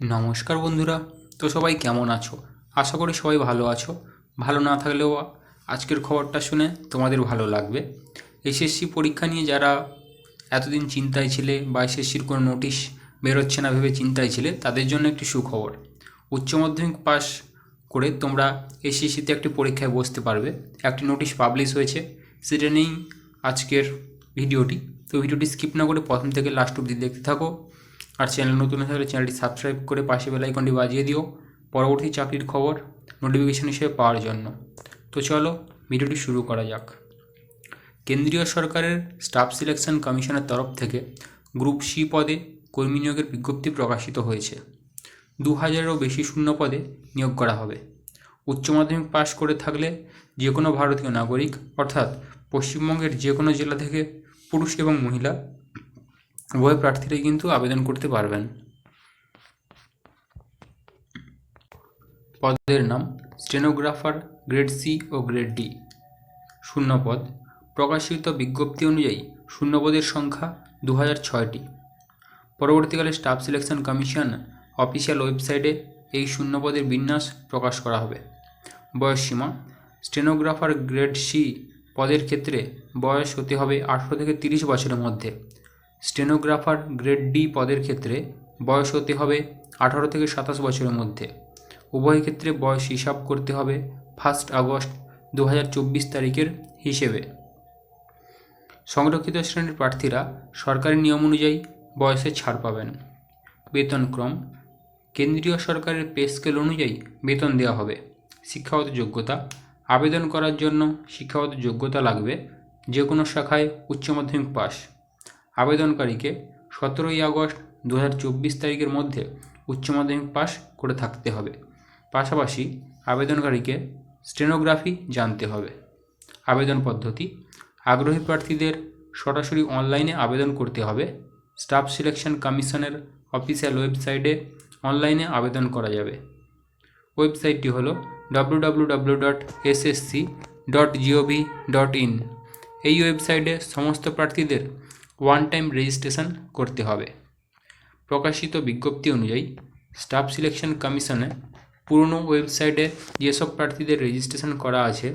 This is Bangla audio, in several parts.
নমস্কার বন্ধুরা, তো সবাই কেমন আছো? আশা করি সবাই ভালো আছো। ভালো না থাকলেও আজকের খবরটা শুনে তোমাদের ভালো লাগবে। এসএসসি পরীক্ষা নিয়ে যারা এতদিন চিন্তায় ছিলে বা এসএসসির কোনো নোটিশ বেরোচ্ছে না ভেবে চিন্তায় ছিলে, তাদের জন্য একটি সুখবর। উচ্চ মাধ্যমিক পাস করে তোমরা এসএসসিতে একটি পরীক্ষায় বসতে পারবে। একটি নোটিশ পাবলিশ হয়েছে, সেটা নিয়েই আজকের ভিডিওটি। তো ভিডিওটি স্কিপ না করে প্রথম থেকে লাস্ট অবধি দেখতে থাকো। আর চ্যানেল নতুন থাকলে চ্যানেলটি সাবস্ক্রাইব করে পাশে বেল আইকনটি বাজিয়ে দিও। পরবর্তী চাকরির খবর, নোটিফিকেশন হিসেবে পাওয়ার জন্য। তো চলো, ভিডিওটি শুরু করা যাক। কেন্দ্রীয় সরকারের স্টাফ সিলেকশন কমিশনের তরফ থেকে গ্রুপ সি পদে কর্মী নিয়োগের বিজ্ঞপ্তি প্রকাশিত হয়েছে। দু হাজারেরও বেশি শূন্য পদে নিয়োগ করা হবে। উচ্চ মাধ্যমিক পাশ করে থাকলে যে কোনো ভারতীয় নাগরিক, অর্থাৎ পশ্চিমবঙ্গের যে কোনো জেলা থেকে পুরুষ এবং মহিলা উভয় প্রার্থীরাই কিন্তু আবেদন করতে পারবেন। পদের নাম স্টেনোগ্রাফার গ্রেড সি ও গ্রেড ডি। শূন্যপদ প্রকাশিত বিজ্ঞপ্তি অনুযায়ী শূন্যপদের সংখ্যা দু হাজার ছয়টি। পরবর্তীকালে স্টাফ সিলেকশন কমিশন অফিসিয়াল ওয়েবসাইটে এই শূন্যপদের বিন্যাস প্রকাশ করা হবে। বয়সসীমা স্টেনোগ্রাফার গ্রেড সি পদের ক্ষেত্রে বয়স হতে হবে আঠেরো থেকে তিরিশ বছরের মধ্যে। স্টেনোগ্রাফার গ্রেড ডি পদের ক্ষেত্রে বয়স হতে হবে আঠারো থেকে সাতাশ বছরের মধ্যে। উভয় ক্ষেত্রে বয়স হিসাব করতে হবে ফার্স্ট আগস্ট দু হাজার চব্বিশ তারিখের হিসেবে। সংরক্ষিত শ্রেণির প্রার্থীরা সরকারি নিয়ম অনুযায়ী বয়সে ছাড় পাবেন। বেতনক্রম কেন্দ্রীয় সরকারের পে স্কেল অনুযায়ী বেতন দেওয়া হবে। শিক্ষাগত যোগ্যতা, আবেদন করার জন্য শিক্ষাগত যোগ্যতা লাগবে যে কোনো শাখায় উচ্চ মাধ্যমিক পাস। আবেদনকারীকে সতেরোই আগস্ট দু হাজার চব্বিশ তারিখের মধ্যে উচ্চ মাধ্যমিক পাস করে থাকতে হবে। পাশাপাশি আবেদনকারীকে স্টেনোগ্রাফি জানতে হবে। আবেদন পদ্ধতি, আগ্রহী প্রার্থীদের সরাসরি অনলাইনে আবেদন করতে হবে। স্টাফ সিলেকশন কমিশনের অফিসিয়াল ওয়েবসাইটে অনলাইনে আবেদন করা যাবে। ওয়েবসাইটটি হলো W dot SSC dot dot in এই ওয়েবসাইটে সমস্ত প্রার্থীদের ওয়ান টাইম রেজিস্ট্রেশন করতে হবে। প্রকাশিত বিজ্ঞপ্তি অনুযায়ী স্টাফ সিলেকশন কমিশনে পুরনো ওয়েবসাইটে যেসব প্রার্থীদের রেজিস্ট্রেশন করা আছে,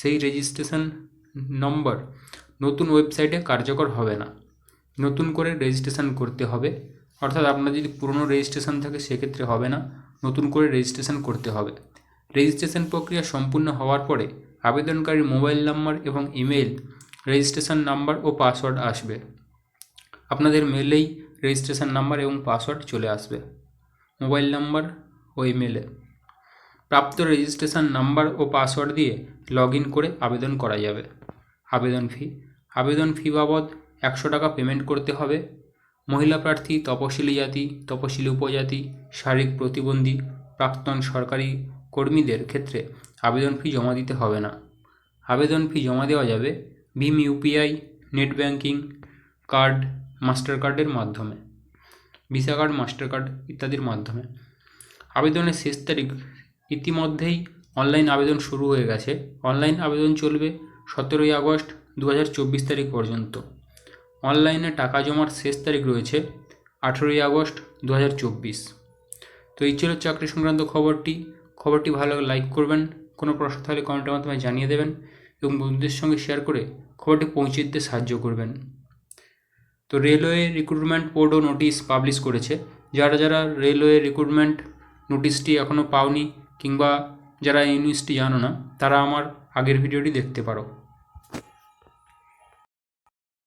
সেই রেজিস্ট্রেশন নম্বর নতুন ওয়েবসাইটে কার্যকর হবে না। নতুন করে রেজিস্ট্রেশন করতে হবে। অর্থাৎ আপনার যদি পুরনো রেজিস্ট্রেশন থাকে, সেক্ষেত্রে হবে না। নতুন করে রেজিস্ট্রেশন করতে হবে। রেজিস্ট্রেশন প্রক্রিয়া সম্পূর্ণ হওয়ার পরে আবেদনকারীর মোবাইল নাম্বার এবং ইমেল রেজিস্ট্রেশন নাম্বার ও পাসওয়ার্ড আসবে। আপনাদের মেলেই রেজিস্ট্রেশন নাম্বার এবং পাসওয়ার্ড চলে আসবে। মোবাইল নাম্বার ও ইমেলে প্রাপ্ত রেজিস্ট্রেশন নাম্বার ও পাসওয়ার্ড দিয়ে লগ করে আবেদন করা যাবে। আবেদন ফি আবেদন ফি বাবদ একশো টাকা পেমেন্ট করতে হবে। মহিলা প্রার্থী, তপশিলি জাতি, তপশিলি উপজাতি, শারীরিক প্রতিবন্ধী, প্রাক্তন সরকারি কর্মীদের ক্ষেত্রে আবেদন ফি জমা দিতে হবে না। আবেদন ফি জমা দেওয়া যাবে Bhim UPI net banking card master কার্ডের মাধ্যমে, ভিসা কার্ড মাস্টার কার্ড ইত্যাদির মাধ্যমে। আবেদনের শেষ তারিখ ইতিমধ্যেই অনলাইন আবেদন শুরু হয়ে গেছে। অনলাইন আবেদন চলবে সতেরোই আগস্ট দু হাজার চব্বিশ তারিখ পর্যন্ত। অনলাইনে টাকা জমার শেষ তারিখ রয়েছে আঠেরোই আগস্ট দু হাজার চব্বিশ। তো এই ছিল চাকরি সংক্রান্ত খবরটি। খবরটি ভালো লাইক করবেন, কোনো প্রশ্ন থাকলে কমেন্টের মাধ্যমে জানিয়ে দেবেন এবং বন্ধুদের সঙ্গে শেয়ার করে খবরটি পৌঁছে দিতে সাহায্য করবেন। তো রেলওয়ে রিক্রুটমেন্ট বোর্ডও নোটিশ পাবলিশ করেছে। যারা যারা রেলওয়ে রিক্রুটমেন্ট নোটিশটি এখনও পাওনি কিংবা যারা এই জানো না, তারা আমার আগের ভিডিওটি দেখতে পারো।